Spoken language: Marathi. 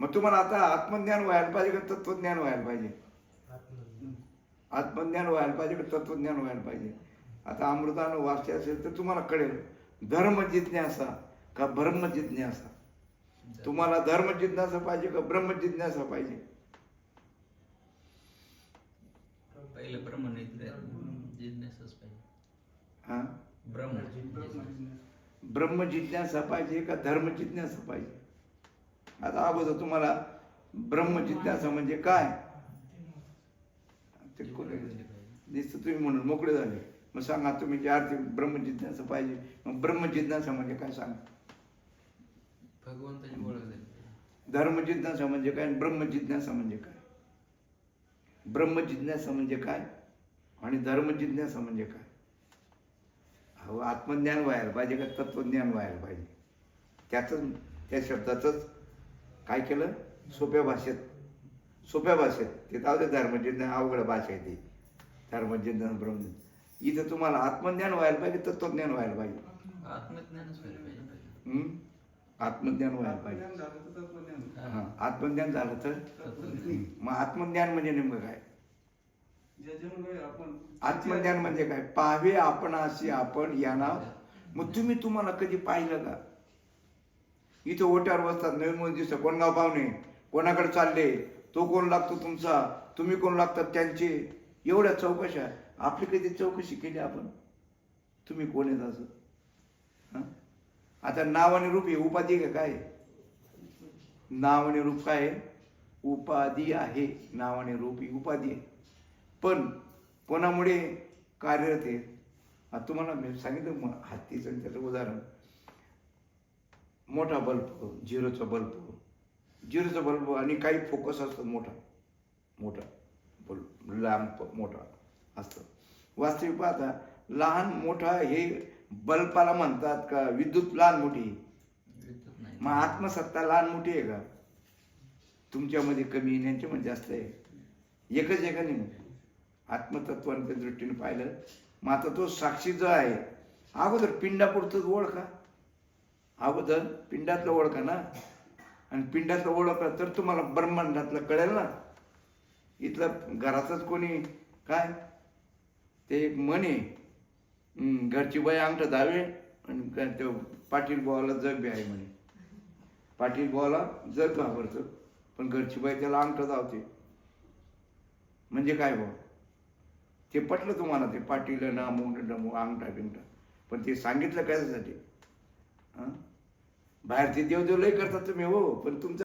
मग तुम्हाला आता आत्मज्ञान व्हायला पाहिजे का तत्वज्ञान व्हायला पाहिजे? आत्मज्ञान व्हायला पाहिजे का तत्वज्ञान व्हायला पाहिजे? आता अमृतानं वाचते असेल तर तुम्हाला कळेल धर्म जिज्ञासा का ब्रह्म जिज्ञासा? तुम्हाला धर्म जिज्ञासा पाहिजे का ब्रह्म जिज्ञासा पाहिजे? पहिलं ब्रह्म जिज्ञासाच पाहिजे. हा? ब्रह्म. ब्रह्म जिज्ञासा पाहिजे का धर्म जिज्ञासा पाहिजे? आता अगोदर तुम्हाला ब्रह्म जिज्ञासा म्हणजे काय? ते नुसतं तुम्ही म्हणून मोकळे झाले. मग सांगा तुम्ही जे आरती ब्रह्म जिज्ञासा पाहिजे. मग ब्रह्म जिज्ञासा म्हणजे काय सांगा? भगवंताची ओळख झाली. धर्म जिज्ञासा म्हणजे काय आणि ब्रह्म जिज्ञासा म्हणजे काय? ब्रह्म जिज्ञासा म्हणजे काय आणि धर्म जिज्ञासा म्हणजे काय? अहो आत्मज्ञान व्हायला पाहिजे का तत्वज्ञान व्हायला पाहिजे? त्यातच त्या शब्दाचंच काय केलं? सोप्या भाषेत. सोप्या भाषेत. ते जाऊ दे धर्मजिज्ञान अवघड भाषा आहे ती. धर्मजिज्ञान ब्रह्म इथं तुम्हाला आत्मज्ञान व्हायला पाहिजे तत्वज्ञान व्हायला पाहिजे? आत्मज्ञान व्हायला पाहिजे. हा आत्मज्ञान झालं तर मग आत्मज्ञान म्हणजे नेमकं काय? आत्मज्ञान म्हणजे काय? पाहावे आपण असे आपण या नाव मग तुम्ही तुम्हाला कधी पाहिलं का? इथं ओट्यावर बसतात नवीन मुलं दिसतं कोणगाव पाहुणे? कोणाकडे चालले? तो कोण लागतो तुमचा? तुम्ही कोण लागतात त्यांचे? एवढ्या चौकशा. आपली कधी चौकशी केली आपण. तुम्ही कोण आहेत असं? हं? आता नाव आणि रूप हे उपाधी का काय? नाव आणि रूप काय आहे? उपाधी आहे. नाव आणि रूप ही उपाधी आहे. पण कोणामुळे कार्यरत आहे? तुम्हाला मी सांगितलं मग हत्तीचं त्याचं उदाहरण. मोठा बल्ब झिरोचा बल्ब. झिरोचा बल्ब आणि काही फोकस असतो मोठा. मोठा बल्ब लॅम्प मोठा असतं. वास्तविक पाहता लहान मोठा हे बल्बाला म्हणतात का विद्युत लहान मोठी? मग आत्मसत्ता लहान मोठी आहे का? तुमच्यामध्ये कमी यांच्यामध्ये जास्त आहे. एकच आहे का नाही? आत्मतत्वाच्या दृष्टीने पाहिलं मग आता तो साक्षी जो आहे अगोदर पिंडापुरतंच ओळखा. अगोदर पिंडातलं ओळखा ना. आणि पिंडातलं ओळखलं तर तुम्हाला ब्रह्मांडातलं कळेल ना. इथलं घरातच कोणी? काय? ते एक म्हण. आहे घरची बाई अंगठा दावे आणि त्या ते पाटील बोवाला जग बी आहे म्हणे. पाटील बोवाला जग घाबरतं. पण घरची बाई त्याला अंगठं धावते. म्हणजे काय भाऊ? ते पटलं तुम्हाला ते पाटील ना मोंड अंगठा बिंगठा. पण ते सांगितलं कशासाठी? बाहेरचे बाहेर देवदेव लय करतात तुम्ही हो. पण तुमचं